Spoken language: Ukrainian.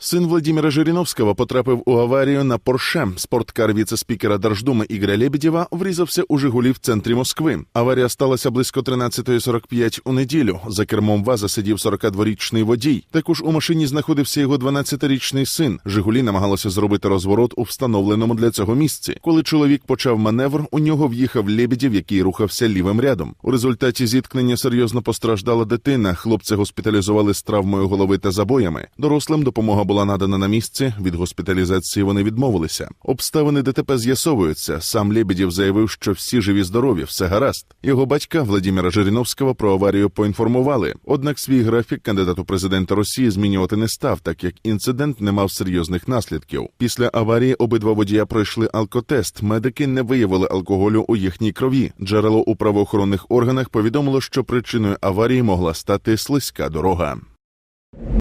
Син Владимира Жириновського потрапив у аварію на Порше. Спорткар віце-спікера Держдуми Ігоря Лебедєва врізався у Жигулі в центрі Москви. Аварія сталася близько 13.45 у неділю. За кермом ВАЗа сидів 42-річний водій. Також у машині знаходився його 12-річний син. Жигулі намагалося зробити розворот у встановленому для цього місці. Коли чоловік почав маневр, у нього в'їхав Лебедєв, який рухався лівим рядом. У результаті зіткнення серйозно постраждала дитина. Хлопця госпіталізували з травмою голови та забоями. Дорослим допомога була надана на місці. Від госпіталізації вони відмовилися. Обставини ДТП з'ясовуються. Сам Лебедєв заявив, що всі живі здорові, все гаразд. Його батька Владимира Жириновського про аварію поінформували. Однак свій графік кандидат у президента Росії змінювати не став, так як інцидент не мав серйозних наслідків. Після аварії обидва водія пройшли алкотест. Медики не виявили алкоголю у їхній крові. Джерело у правоохоронних органах повідомило, що причиною аварії могла стати слизька дорога.